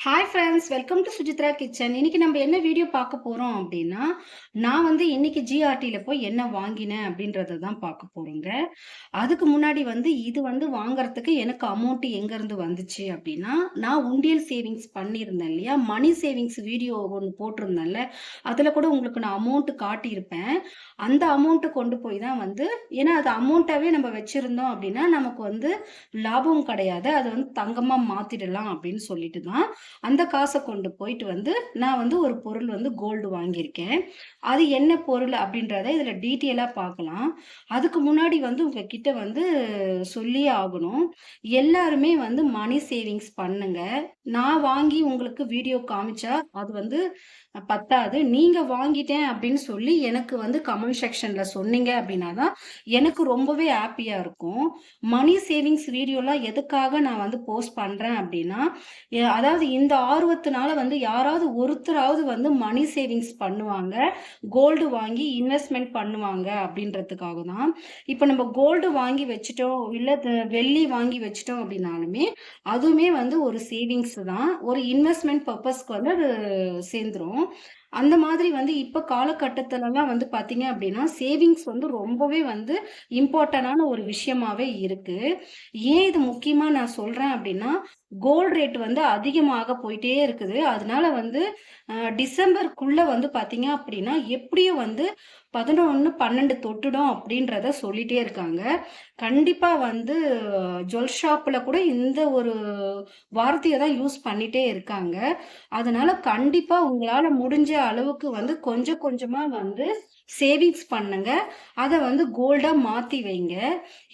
Hi friends welcome to Sujithra kitchen இன்னைக்கு நம்ம என்ன வீடியோ பார்க்க போகிறோம் அப்படின்னா நான் வந்து இன்னைக்கு ஜிஆர்டியில் போய் என்ன வாங்கினேன் அப்படின்றத தான் பார்க்க போகிறோங்க அதுக்கு முன்னாடி வந்து இது வந்து வாங்குறதுக்கு எனக்கு அமௌண்ட் எங்கேருந்து வந்துச்சு அப்படின்னா நான் உண்டியல் சேவிங்ஸ் பண்ணியிருந்தேன் இல்லையா? மணி சேவிங்ஸ் வீடியோ ஒன்று போட்டிருந்தேன்ல அதில் கூட உங்களுக்கு நான் அமௌண்ட்டு காட்டியிருப்பேன். அந்த அமௌண்ட்டு கொண்டு போய் தான் வந்து ஏன்னா அது அமௌண்ட்டாகவே நம்ம வச்சுருந்தோம் அப்படின்னா நமக்கு வந்து லாபம் கிடையாது. அதை வந்து தங்கமாக மாற்றிடலாம் அப்படின்னு சொல்லிட்டு தான் அந்த காசை கொண்டு போயிட்டு வந்து நான் வந்து ஒரு பொருள் வந்து கோல்டு வாங்கியிருக்கேன். அது என்ன பொருள் அப்படின்றத இதில் டீட்டெயிலாக பார்க்கலாம். அதுக்கு முன்னாடி வந்து உங்ககிட்ட வந்து சொல்லியே ஆகணும். எல்லாருமே வந்து மணி சேவிங்ஸ் பண்ணுங்க. நான் வாங்கி உங்களுக்கு வீடியோ காமிச்சா அது வந்து பத்தாது. நீங்க வாங்கிட்டேன் அப்படின்னு சொல்லி எனக்கு வந்து கமெண்ட் செக்ஷன்ல சொன்னீங்க அப்படின்னா தான் எனக்கு ரொம்பவே ஹாப்பியா இருக்கும். மணி சேவிங்ஸ் வீடியோலாம் எதுக்காக நான் வந்து போஸ்ட் பண்றேன் அப்படின்னா அதாவது இந்த ஆர்வத்தினால வந்து யாராவது ஒருத்தராவது வந்து மணி சேவிங்ஸ் பண்ணுவாங்க கோல்டு வாங்கி இன்வெஸ்ட்மெண்ட் பண்ணுவாங்க அப்படின்றதுக்காக தான் இப்போ நம்ம கோல்டு வாங்கி வச்சுட்டோம் இல்லை வெள்ளி வாங்கி வச்சுட்டோம் அப்படின்னாலுமே அதுவுமே வந்து ஒரு சேவிங்ஸ் தான். ஒரு இன்வெஸ்ட்மெண்ட் பர்பஸ்க்கு வந்து அது சேர்ந்துரும். அந்த மாதிரி வந்து இப்போ காலகட்டத்திலலாம் வந்து பார்த்தீங்க அப்படின்னா சேவிங்ஸ் வந்து ரொம்பவே வந்து இம்பார்ட்டண்டான ஒரு விஷயமாவே இருக்கு. ஏன் இது முக்கியமாக நான் சொல்கிறேன் அப்படின்னா கோல்ட் ரேட் வந்து அதிகமாக போயிட்டே இருக்குது. அதனால வந்து டிசம்பருக்குள்ளே டிசம்பருக்குள்ள வந்து பார்த்தீங்க அப்படின்னா எப்படியும் வந்து பதினொன்று பன்னெண்டு தொட்டுடும் அப்படின்றத சொல்லிட்டே இருக்காங்க. கண்டிப்பாக வந்து ஜுவல் ஷாப்பில் கூட இந்த ஒரு வார்த்தையை தான் யூஸ் பண்ணிட்டே இருக்காங்க. அதனால கண்டிப்பாக உங்களால் முடிஞ்ச அளவுக்கு வந்து கொஞ்சம் கொஞ்சமாக வந்து சேவிங்ஸ் பண்ணுங்க. அதை வந்து கோல்டாக மாற்றி வைங்க.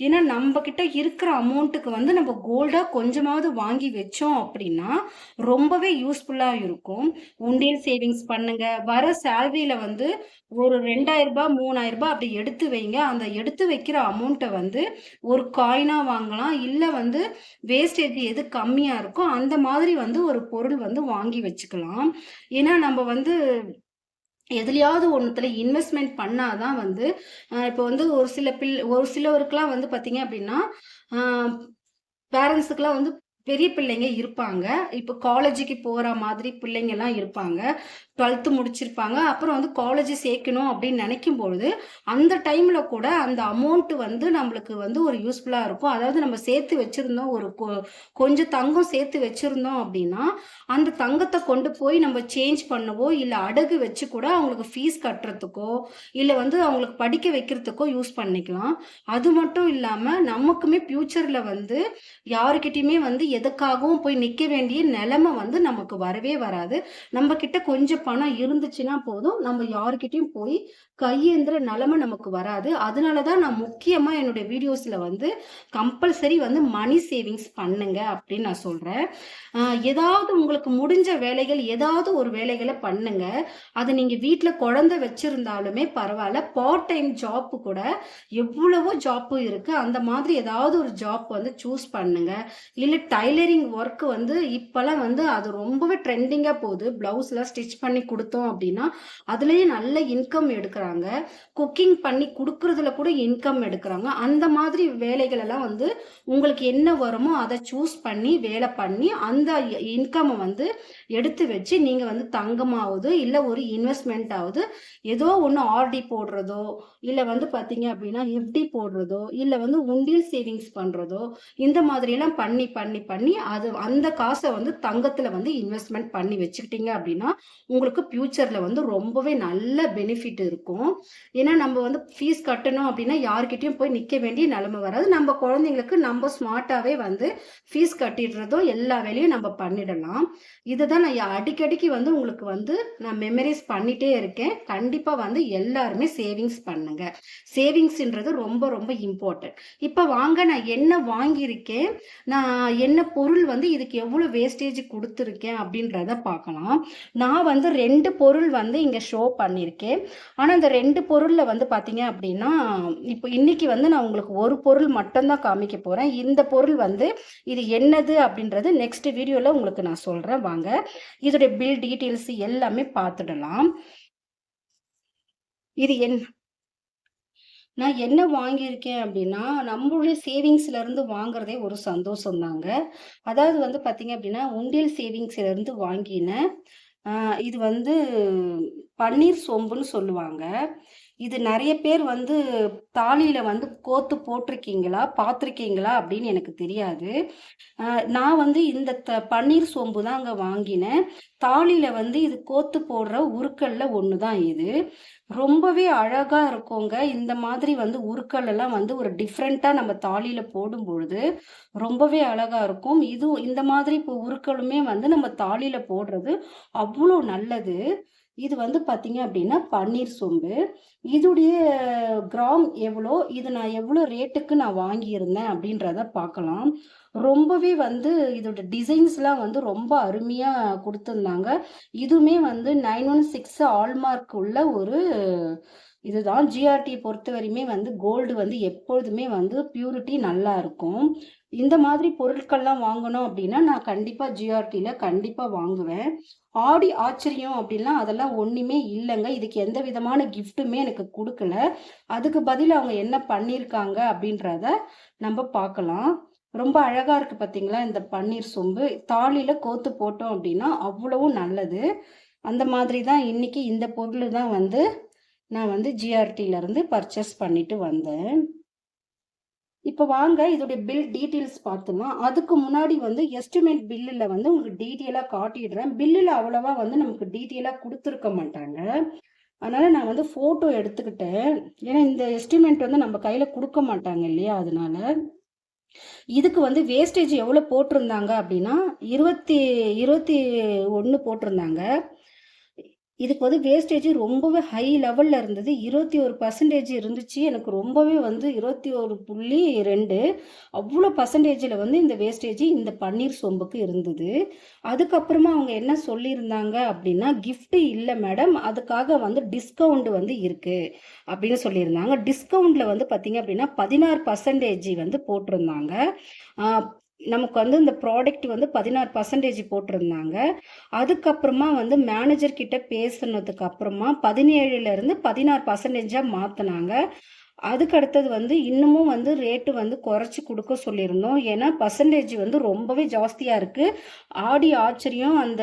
ஏன்னா நம்மக்கிட்ட இருக்கிற அமௌண்ட்டுக்கு வந்து நம்ம கோல்டாக கொஞ்சமாவது வாங்கி வச்சோம் அப்படின்னா ரொம்பவே யூஸ்ஃபுல்லாக இருக்கும். உண்டியல் சேவிங்ஸ் பண்ணுங்க. வர சேலரியில் வந்து ஒரு ரெண்டாயிரரூபா மூணாயிரரூபா அப்படி எடுத்து வைங்க. அந்த எடுத்து வைக்கிற அமௌண்ட்டை வந்து ஒரு காயினாக வாங்கலாம். இல்லை வந்து வேஸ்டேஜ் எது கம்மியாக இருக்கோ அந்த மாதிரி வந்து ஒரு பொருள் வந்து வாங்கி வச்சுக்கலாம். ஏன்னா நம்ம வந்து எதுலையாவது ஒன்றுத்துல இன்வெஸ்ட்மெண்ட் பண்ணாதான் வந்து இப்போ வந்து ஒரு சில பில் ஒரு சிலருக்குலாம் வந்து பார்த்தீங்க அப்படின்னா பேரண்ட்ஸுக்கெல்லாம் வந்து பெரிய பிள்ளைங்க இருப்பாங்க. இப்போ காலேஜுக்கு போகிற மாதிரி பிள்ளைங்கெல்லாம் இருப்பாங்க. டுவெல்த்து முடிச்சிருப்பாங்க. அப்புறம் வந்து காலேஜ் சேர்க்கணும் அப்படின்னு நினைக்கும் பொழுது அந்த டைமில் கூட அந்த அமௌண்ட்டு வந்து நம்மளுக்கு வந்து ஒரு யூஸ்ஃபுல்லாக இருக்கும். அதாவது நம்ம சேர்த்து வச்சுருந்தோம் ஒரு கொ- கொஞ்சம் தங்கம் சேர்த்து வச்சுருந்தோம் அப்படின்னா அந்த தங்கத்தை கொண்டு போய் நம்ம சேஞ்ச் பண்ணவோ இல்லை அடகு வச்சு கூட அவங்களுக்கு ஃபீஸ் கட்டுறதுக்கோ இல்லை வந்து அவங்களுக்கு படிக்க வைக்கிறதுக்கோ யூஸ் பண்ணிக்கலாம். அது மட்டும் இல்லாமல் நமக்குமே ஃப்யூச்சரில் வந்து யாருக்கிட்டையுமே வந்து எதுக்காகவும் போய் நிற்க வேண்டிய நிலைமை வந்து நமக்கு வரவே வராது. நம்ம கிட்ட கொஞ்சம் பணம் இருந்துச்சுன்னா போதும். நம்ம யாருக்கிட்டையும் போய் கையேந்திர நிலைமை நமக்கு வராது. அதனால தான் நான் முக்கியமாக என்னுடைய வீடியோஸில் வந்து கம்பல்சரி வந்து மணி சேவிங்ஸ் பண்ணுங்க அப்படின்னு நான் சொல்கிறேன் ஏதாவது உங்களுக்கு முடிஞ்ச வேலைகள் ஏதாவது ஒரு வேலைகளை பண்ணுங்க. அது நீங்கள் வீட்டில் குழந்தை வச்சிருந்தாலுமே பரவாயில்ல. பார்ட் டைம் ஜாப்பு கூட எவ்வளவோ ஜாப்பு இருக்கு. அந்த மாதிரி ஏதாவது ஒரு ஜாப் வந்து சூஸ் பண்ணுங்க. இல்லை டைலரிங் ஒர்க் வந்து இப்போல்லாம் வந்து அது ரொம்பவே ட்ரெண்டிங்காக போகுது. ப்ளவுஸ்லாம் ஸ்டிச் பண்ணி கொடுத்தோம் அப்படின்னா அதுலேயே நல்ல இன்கம் எடுக்கிறாங்க. குக்கிங் பண்ணி கொடுக்கறதுல கூட இன்கம் எடுக்கிறாங்க. அந்த மாதிரி வேலைகள் எல்லாம் வந்து உங்களுக்கு என்ன வருமோ அதை சூஸ் பண்ணி வேலை பண்ணி அந்த இன்கம்மை வந்து எடுத்து வச்சு நீங்கள் வந்து தங்கமாவது இல்லை ஒரு இன்வெஸ்ட்மெண்ட் ஆகுது ஏதோ ஒன்று ஆர்டி போடுறதோ இல்லை வந்து பார்த்தீங்க அப்படின்னா எஃப்டி போடுறதோ இல்லை வந்து உண்டியல் சேவிங்ஸ் பண்ணுறதோ இந்த மாதிரியெல்லாம் பண்ணி பண்ணி பண்ணி அது அந்த காசை வந்து தங்கத்தில் வந்து இன்வெஸ்ட்மெண்ட் பண்ணி வச்சுக்கிட்டீங்க அப்படின்னா உங்களுக்கு ஃப்யூச்சரில் வந்து ரொம்பவே நல்ல பெனிஃபிட் இருக்கும். ஏன்னா நம்ம வந்து ஃபீஸ் கட்டணும் அப்படின்னா யார்கிட்டையும் போய் நிற்க வேண்டிய நிலைமை வராது. நம்ம குழந்தைங்களுக்கு நம்ம ஸ்மார்ட்டாகவே வந்து ஃபீஸ் கட்டிடுறதோ எல்லா வேலையும் நம்ம பண்ணிடலாம். இதுதான் நான் அடிக்கடிக்கு வந்து உங்களுக்கு வந்து நான் மெமரிஸ் பண்ணிட்டே இருக்கேன். கண்டிப்பாக வந்து எல்லாருமே சேவிங்ஸ் பண்ணுங்க. சேவிங்ஸ்ன்றது ரொம்ப ரொம்ப இம்பார்ட்டன்ட் இப்போ வாங்க நான் என்ன வாங்கியிருக்கேன்? நான் என்ன பொருள் வந்து இதுக்கு எவ்வளோ வேஸ்டேஜ் கொடுத்துருக்கேன் அப்படின்றத பார்க்கலாம். நான் வந்து ரெண்டு பொருள் வந்து இங்கே ஷோ பண்ணியிருக்கேன். ஆனால் இந்த ரெண்டு பொருளில் வந்து பார்த்தீங்க அப்படின்னா இப்போ இன்னைக்கு வந்து நான் உங்களுக்கு ஒரு பொருள் மட்டும்தான் காமிக்க போகிறேன் இந்த பொருள் வந்து இது என்னது அப்படின்றது நெக்ஸ்ட் வீடியோவில் உங்களுக்கு நான் சொல்கிறேன் வாங்க. இதோடைய பில் டீட்டெயில்ஸ் எல்லாமே பார்த்துடலாம். இது என் நான் என்ன வாங்கியிருக்கேன் அப்படின்னா நம்மளுடைய சேவிங்ஸ்லேருந்து வாங்குறதே ஒரு சந்தோஷம் தாங்க. அதாவது வந்து பார்த்தீங்க அப்படின்னா உண்டியல் சேவிங்ஸ்லேருந்து வாங்கின, இது வந்து பன்னீர் சோம்புன்னு சொல்லுவாங்க. இது நிறைய பேர் வந்து தாலியில வந்து கோத்து போட்டிருக்கீங்களா? பார்த்துருக்கீங்களா? அப்படின்னு எனக்கு தெரியாது. நான் வந்து இந்த த பன்னீர் சோம்பு தான் அங்கே வாங்கினேன். தாலியில வந்து இது கோத்து போடுற உருக்களில் ஒன்று தான் இது. ரொம்பவே அழகா இருக்குங்க. இந்த மாதிரி வந்து உருக்கள் எல்லாம் வந்து ஒரு டிஃப்ரெண்ட்டாக நம்ம தாலியில போடும்பொழுது, ரொம்பவே அழகா இருக்கும். இது இந்த மாதிரி இப்போ உருக்களுமே வந்து நம்ம தாலியில போடுறது அவ்வளோ நல்லது. இது வந்து பார்த்தீங்க அப்படின்னா பன்னீர் சோம்பு. இதுடைய கிராம் எவ்வளோ? இது நான் எவ்வளோ ரேட்டுக்கு நான் வாங்கியிருந்தேன் அப்படின்றத பார்க்கலாம். ரொம்பவே வந்து இதோட டிசைன்ஸ்லாம் வந்து ரொம்ப அருமையாக கொடுத்துருந்தாங்க இதுவுமே வந்து நைன் ஒன் சிக்ஸ் ஆல்மார்க் உள்ள ஒரு இதுதான். ஜிஆர்டிய பொறுத்தவரையுமே வந்து கோல்டு வந்து எப்பொழுதுமே வந்து பியூரிட்டி நல்லா இருக்கும். இந்த மாதிரி பொருட்கள்லாம் வாங்கணும் அப்படின்னா நான் கண்டிப்பாக ஜிஆர்டியில் கண்டிப்பாக வாங்குவேன். ஆடி ஆச்சரியம் அப்படின்னா அதெல்லாம் ஒன்றுமே இல்லைங்க இதுக்கு எந்த விதமான கிஃப்ட்டுமே எனக்கு கொடுக்கல அதுக்கு பதில் அவங்க என்ன பண்ணியிருக்காங்க அப்படின்றத நம்ம பார்க்கலாம். ரொம்ப அழகாக இருக்குது பார்த்தீங்களா? இந்த பன்னீர் சொம்பு தாலியில் கோத்து போட்டோம் அப்படின்னா அவ்வளவும் நல்லது. அந்த மாதிரி தான் இன்னைக்கு இந்த பொருள் தான் வந்து நான் வந்து ஜிஆர்டியிலேருந்து பர்ச்சேஸ் பண்ணிட்டு வந்தேன். இப்போ வாங்க இதோடைய பில் டீட்டெயில்ஸ் பார்த்தோம்னா அதுக்கு முன்னாடி வந்து எஸ்டிமேட் பில்லில் வந்து உங்களுக்கு டீட்டெயிலாக காட்டிடுறேன். பில்லில் அவ்வளோவா வந்து நமக்கு டீட்டெயிலாக கொடுத்துருக்க மாட்டாங்க. அதனால் நான் வந்து ஃபோட்டோ எடுத்துக்கிட்டேன். ஏன்னா இந்த எஸ்டிமேட் வந்து நம்ம கையில் கொடுக்க மாட்டாங்க இல்லையா? அதனால. இதுக்கு வந்து வேஸ்டேஜ் எவ்வளோ போட்டிருந்தாங்க அப்படின்னா இருபத்தி இருபத்தி ஒன்று போட்டிருந்தாங்க. இதுக்கு வந்து வேஸ்டேஜ் ரொம்பவே ஹை லெவலில் இருந்தது. 21% இருந்துச்சு. எனக்கு ரொம்பவே வந்து இருபத்தி ஓரு புள்ளி ரெண்டு அவ்வளோ பர்சன்டேஜில் வந்து இந்த வேஸ்டேஜ் இந்த பன்னீர் சோம்புக்கு இருந்தது. அதுக்கப்புறமா அவங்க என்ன சொல்லியிருந்தாங்க அப்படின்னா கிஃப்ட்டு இல்லை மேடம். அதுக்காக வந்து டிஸ்கவுண்ட் வந்து இருக்குது அப்படின்னு சொல்லியிருந்தாங்க. டிஸ்கவுண்டில் வந்து பார்த்தீங்க அப்படின்னா பதினாறு பர்சன்டேஜ் வந்து போட்டிருந்தாங்க. நமக்கு வந்து இந்த ப்ராடக்ட் வந்து 16% போட்டிருந்தாங்க. அதுக்கப்புறமா வந்து மேனேஜர் கிட்ட பேசுனதுக்கு அப்புறமா 17லருந்து 16%ஆ அதுக்கு அடுத்தது வந்து இன்னமும் வந்து ரேட்டு வந்து குறைச்சி கொடுக்க சொல்லியிருந்தோம். ஏன்னா பர்சன்டேஜ் வந்து ரொம்பவே ஜாஸ்தியாக இருக்குது ஆடி ஆச்சரியம் அந்த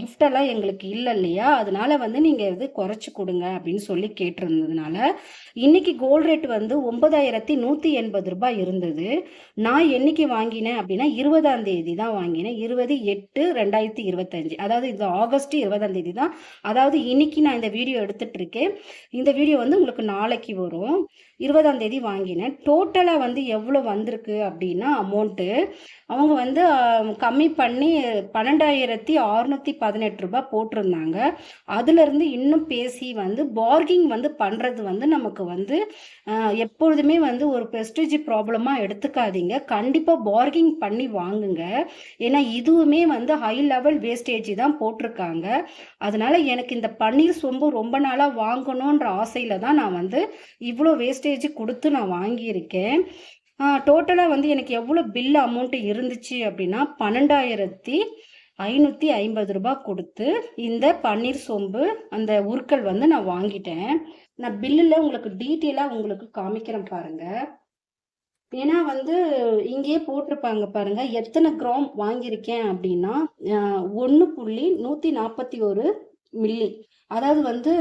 கிஃப்டெல்லாம் எங்களுக்கு இல்லை இல்லையா? அதனால வந்து நீங்கள் இது குறைச்சி கொடுங்க அப்படின்னு சொல்லி கேட்டிருந்ததுனால, இன்னைக்கு கோல்டு ரேட் வந்து ஒன்பதாயிரத்தி நூற்றி எண்பது ரூபாய் இருந்தது. நான் என்னைக்கு வாங்கினேன் அப்படின்னா இருபதாம் தேதி தான் வாங்கினேன். 20/8/2025 அதாவது இது ஆகஸ்ட் 20ஆம் தேதி தான். அதாவது இன்னைக்கு நான் இந்த வீடியோ எடுத்துட்டு இருக்கேன். இந்த வீடியோ வந்து உங்களுக்கு நாளைக்கு வரும். 20ஆம் தேதி வாங்கினேன். டோட்டலாக வந்து எவ்வளோ வந்திருக்கு அப்படின்னா அமௌண்ட்டு, அவங்க வந்து கம்மி பண்ணி பன்னெண்டாயிரத்தி ஆறநூற்றி பதினெட்டு ரூபாய் போட்டிருந்தாங்க. அதுலேருந்து இன்னும் பேசி வந்து பார்கிங் வந்து பண்ணுறது வந்து நமக்கு வந்து எப்பொழுதுமே வந்து ஒரு பெஸ்டிஜி ப்ராப்ளமாக எடுத்துக்காதீங்க. கண்டிப்பாக பார்கிங் பண்ணி வாங்குங்க. ஏன்னா இதுவுமே வந்து ஹை லெவல் வேஸ்டேஜ் தான் போட்டிருக்காங்க. அதனால எனக்கு இந்த பன்னீர் சோம்பு ரொம்ப நாளாக வாங்கணுன்ற ஆசையில் தான் நான் வந்து இவ்வளோ வேஸ்டேஜ் குடுத்து நான் வாங்கியிருக்கேன். டோட்டலாக வந்து எனக்கு எவ்வளோ பில் அமௌண்ட்டு இருந்துச்சு அப்படின்னா பன்னெண்டாயிரத்தி ஐநூற்றி ஐம்பது ரூபாய் கொடுத்து இந்த பன்னீர் சோம்பு அந்த உருக்கள் வந்து நான் வாங்கிட்டேன். நான் பில்லில் உங்களுக்கு டீட்டெயிலாக உங்களுக்கு காமிக்கிறேன் பாருங்கள் ஏன்னா வந்து இங்கேயே போட்டிருப்பாங்க பாருங்க. எத்தனை கிராம் வாங்கியிருக்கேன் அப்படின்னா ஒன்று புள்ளி நூற்றி நாற்பத்தி ஒரு மில்லி. அதாவது வந்து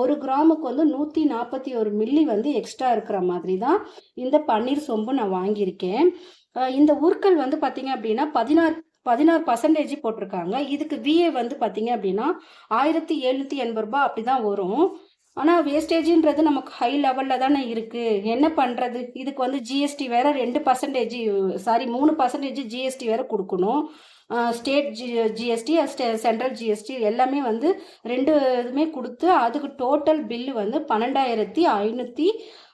ஒரு கிராமுக்கு வந்து 141 மில்லி வந்து எக்ஸ்ட்ரா இருக்கிற மாதிரி தான் இந்த பன்னீர் சொம்பு நான் வாங்கியிருக்கேன். இந்த உருக்கள் வந்து பார்த்தீங்க அப்படின்னா பதினாறு பதினாறு பர்சன்டேஜ் போட்டிருக்காங்க. இதுக்கு விஏ வந்து பார்த்தீங்க அப்டின்னா, ரூ. 1,780 அப்டிதான் வரும். ஆனால் வேஸ்டேஜின்றது நமக்கு ஹை லெவலில் தானே இருக்குது என்ன பண்ணுறது இதுக்கு வந்து ஜிஎஸ்டி வேற ரெண்டு பர்சன்டேஜ் சாரி மூணு பர்சன்டேஜ் ஜிஎஸ்டி வேற கொடுக்கணும் state G GST, central GST எல்லாமே வந்து ரெண்டு இதுமே கொடுத்து அதுக்கு டோட்டல் பில்லு வந்து பன்னெண்டாயிரத்தி ஐநூற்றி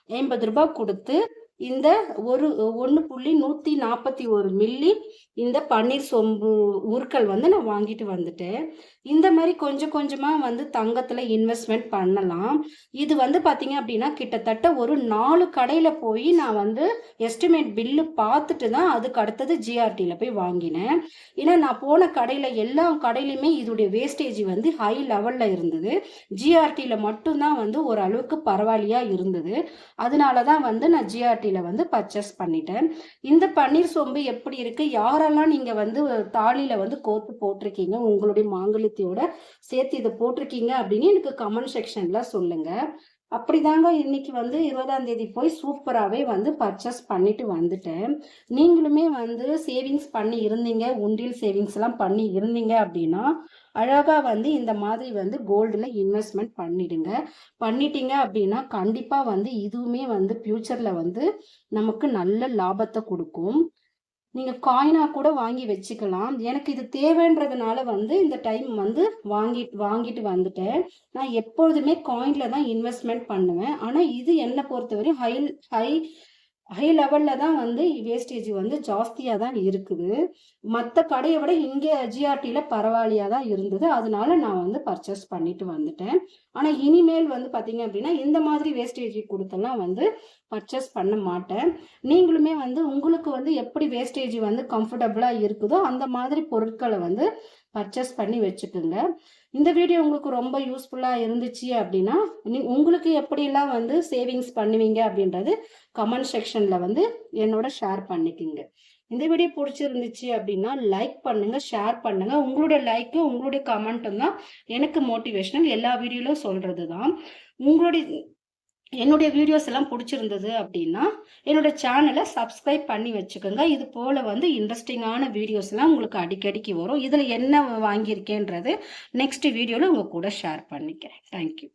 ஐம்பது ரூபாய் கொடுத்து இந்த ஒரு ஒன்று புள்ளி நூற்றி நாற்பத்தி ஒரு மில்லி இந்த பன்னீர் சொம்பு உருக்கள் வந்து நான் வாங்கிட்டு வந்துட்டேன். இந்த மாதிரி கொஞ்சம் கொஞ்சமாக வந்து தங்கத்தில் இன்வெஸ்ட்மெண்ட் பண்ணலாம். இது வந்து பார்த்தீங்க அப்படின்னா கிட்டத்தட்ட ஒரு நாலு கடையில் போய் நான் வந்து எஸ்டிமேட் பில்லு பார்த்துட்டு தான் அதுக்கு அடுத்தது ஜிஆர்டியில் போய் வாங்கினேன். ஏன்னா நான் போன கடையில் எல்லா கடையிலையுமே இதோடைய வேஸ்டேஜ் வந்து ஹை லெவலில் இருந்தது. ஜிஆர்டியில் மட்டும்தான் வந்து ஓரளவுக்கு பரவாயில்லையா இருந்தது. அதனால தான் வந்து நான் ஜிஆர்டியில் வந்து பர்ச்சேஸ் பண்ணிட்டேன். இந்த பன்னீர் சொம்பு எப்படி இருக்கு? யாரெல்லாம் நீங்கள் வந்து தாலியில் வந்து கோத்து போட்டிருக்கீங்க? உங்களுடைய மாங்கல்யத்தையோட சேர்த்து இதை போட்டிருக்கீங்க அப்படின்னு எனக்கு கமெண்ட் செக்ஷனில் சொல்லுங்கள் அப்படிதாங்க இன்னைக்கு வந்து இருபதாம் தேதி போய் சூப்பராகவே வந்து பர்ச்சேஸ் பண்ணிட்டு வந்துட்டேன். நீங்களுமே வந்து சேவிங்ஸ் பண்ணி இருந்தீங்க. உண்டியல் சேவிங்ஸ்லாம் பண்ணி இருந்தீங்க அப்படின்னா அழகாக வந்து இந்த மாதிரி வந்து கோல்டில் இன்வெஸ்ட்மெண்ட் பண்ணிடுங்க. பண்ணிட்டீங்க அப்படின்னா கண்டிப்பாக வந்து இதுவுமே வந்து ஃப்யூச்சரில் வந்து நமக்கு நல்ல லாபத்தை கொடுக்கும். நீங்கள் காயினாக கூட வாங்கி வச்சுக்கலாம். எனக்கு இது தேவைன்றதுனால வந்து இந்த டைம் வந்து வாங்கி வாங்கிட்டு வந்துட்டேன். நான் எப்பொழுதுமே காயினில் தான் இன்வெஸ்ட்மெண்ட் பண்ணுவேன். ஆனால் இது என்னை பொறுத்தவரை ஹை ஹை ஹை லெவலில் தான் வந்து வேஸ்டேஜ் வந்து ஜாஸ்தியாக தான் இருக்குது. மற்ற கடையை விட இங்கே ஜிஆர்டியில் பரவாயில்லையாக தான் இருந்தது. அதனால நான் வந்து பர்ச்சேஸ் பண்ணிட்டு வந்துட்டேன். ஆனால் இனிமேல் வந்து பார்த்தீங்க அப்படின்னா இந்த மாதிரி வேஸ்டேஜ் கொடுத்தெல்லாம் வந்து பர்ச்சேஸ் பண்ண மாட்டேன். நீங்களுமே வந்து உங்களுக்கு வந்து எப்படி வேஸ்டேஜ் வந்து கம்ஃபர்டபுளாக இருக்குதோ அந்த மாதிரி பொருட்களை வந்து பர்ச்சேஸ் பண்ணி வச்சுக்கோங்க. இந்த வீடியோ உங்களுக்கு ரொம்ப யூஸ்ஃபுல்லாக இருந்துச்சு அப்படின்னா உங்களுக்கு எப்படிலாம் வந்து சேவிங்ஸ் பண்ணுவீங்க அப்படின்றது கமெண்ட் செக்ஷனில் வந்து என்னோட ஷேர் பண்ணிக்கோங்க. இந்த வீடியோ பிடிச்சிருந்துச்சு அப்படின்னா லைக் பண்ணுங்க ஷேர் பண்ணுங்க. உங்களுடைய லைக்கும் உங்களுடைய கமெண்ட்டும் தான் எனக்கு மோட்டிவேஷனல் எல்லா வீடியோலையும் சொல்றது தான் உங்களுடைய என்னுடைய வீடியோஸ் எல்லாம் பிடிச்சிருந்தது அப்படின்னா என்னோட சேனலை சப்ஸ்கிரைப் பண்ணி வச்சுக்கோங்க. இது போல் வந்து இன்ட்ரெஸ்டிங்கான வீடியோஸ்லாம் உங்களுக்கு அடிக்கடிக்கு வரும். இதில் என்ன வாங்கியிருக்கேன்றது நெக்ஸ்ட் வீடியோவில் உங்கள் கூட ஷேர் பண்ணிக்கிறேன். தேங்க்யூ